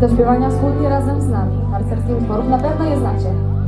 do śpiewania wspólnie razem z nami. Harcerskich utworów na pewno je znacie.